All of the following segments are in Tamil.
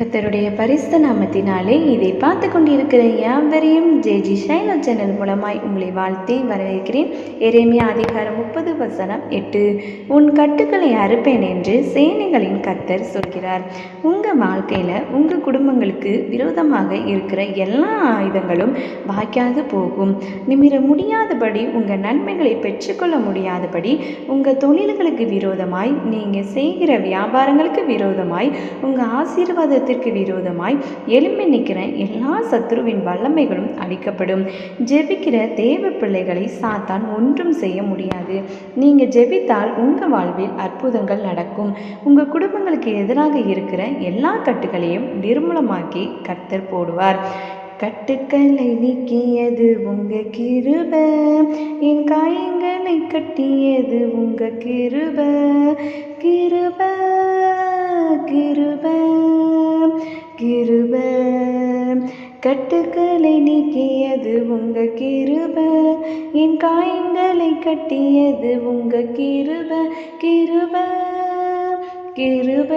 கர்த்தருடைய பரிசுத்த நாமத்தினாலே இதை பார்த்து கொண்டிருக்கிற யாவரையும் ஜேஜி ஷைனோ சேனல் மூலமாய் உங்களை வாழ்த்தி வரவேற்கிறேன். எரேமியா அதிகாரம் முப்பது வசனம் எட்டு. உன் கட்டுக்களை அறுப்பேன் என்று சேனைகளின் கர்த்தர் சொல்கிறார். உங்கள் வாழ்க்கையில் உங்கள் குடும்பங்களுக்கு விரோதமாக இருக்கிற எல்லா ஆயுதங்களும் வாய்க்காது போகும். நிமிர முடியாதபடி உங்கள் நன்மைகளை பெற்றுக்கொள்ள முடியாதபடி உங்கள் தொழில்களுக்கு விரோதமாய் நீங்கள் செய்கிற வியாபாரங்களுக்கு விரோதமாய் உங்கள் ஆசீர்வாதத்தை ஆசீர்வாதத்திற்கு விரோதமாய் எழும்பி நிற்கிற எல்லா சத்துருவின் வல்லமைகளும் அழிக்கப்படும். ஜெபிக்கிற தேவ பிள்ளைகளை சாத்தான் ஒன்றும் செய்ய முடியாது. நீங்கள் ஜெபித்தால் உங்கள் வாழ்வில் அற்புதங்கள் நடக்கும். உங்கள் குடும்பங்களுக்கு எதிராக இருக்கிற எல்லா கட்டுகளையும் நிர்மூலமாக்கி கர்த்தர் போடுவார். கட்டுக்களை நீக்கியது உங்க கிருப. என் காயங்களை கட்டியது உங்க கிருப. கிருப கிருப. கிருப. கட்டுக்களை நீக்கியது உங்க கிருப. என் காயங்களை கட்டியது உங்க கிருப. கிருப கிருப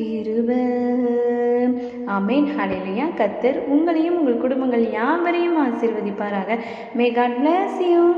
கிருப. அமேன் ஹalleluya. கத்தர் உங்களையும் உங்கள் குடும்பங்கள் யாவரையும் ஆசீர்வதிப்பாராக. May God bless you